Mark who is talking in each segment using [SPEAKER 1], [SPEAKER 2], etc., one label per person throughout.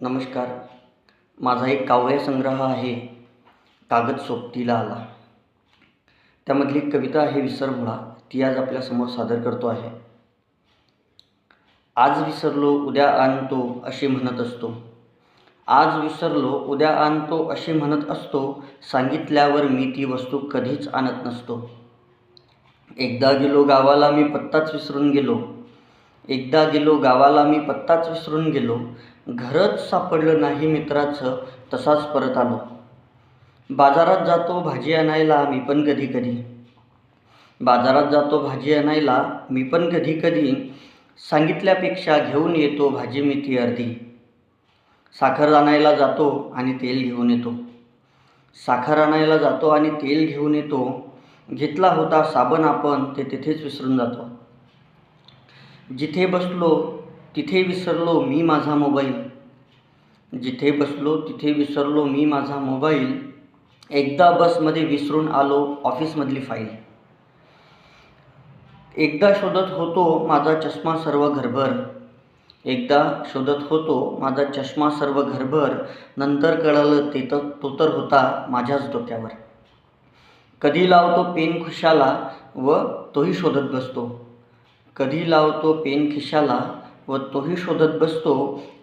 [SPEAKER 1] नमस्कार. माझा एक काव्यसंग्रह आहे कागद सोबतीला आला. त्यामधली एक कविता आहे विसरमुळा ती आज आपल्यासमोर सादर करतो आहे. आज विसरलो उद्या आणतो असे म्हणत असतो. आज विसरलो उद्या आणतो असे म्हणत असतो सांगितल्यावर मी ती वस्तू कधीच आणत नसतो. एकदा गेलो गावाला मी पत्ताच विसरून गेलो. एकदा गेलो गावाला मी पत्ताच विसरून गेलो. घरच सापडलं नाही मित्राचं तसाच परत आलो. बाजारात जातो भाजी आणायला मी पण कधी कधी. बाजारात जातो भाजी आणायला मी पण कधी कधी. सांगितल्यापेक्षा घेऊन येतो भाजी मी ती अर्धी. साखर आणायला जातो आणि तेल घेऊन येतो. साखर आणायला जातो आणि तेल घेऊन येतो. घेतला होता साबण आपण ते तिथेच विसरून जातो. जिथे बसलो तिथे विसरलो मी माझा मोबाईल. जिथे बसलो तिथे विसरलो मी माझा मोबाईल एकदा बसमध्ये विसरून आलो ऑफिसमधली फाईल. एकदा शोधत होतो माझा चष्मा सर्व घरभर. एकदा शोधत होतो माझा चष्मा सर्व घरभर. नंतर कळलं ते तर तो तर होता माझ्याच डोक्यावर. कधी लावतो पेन खुशाला व तोही शोधत बसतो. कधी लावतो पेन खिशाला व तोही शोधत बसतो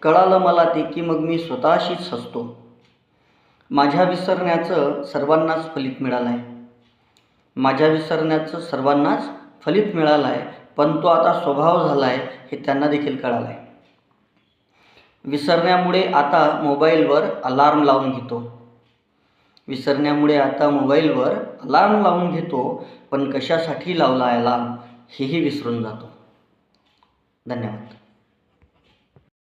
[SPEAKER 1] कळालं मला ते की मग मी स्वतःशीच हसतो. माझ्या विसरण्याचं सर्वांनाच फलित मिळालं आहे माझ्या विसरण्याचं सर्वांनाच फलित मिळालं आहे पण तो आता स्वभाव झाला आहे हे त्यांना देखील कळालं आहे विसरण्यामुळे आता मोबाईलवर अलार्म लावून घेतो. विसरण्यामुळे आता मोबाईलवर अलार्म लावून घेतो पण कशासाठी लावला अलार्म? हेही विसरून जातो. धन्यवाद.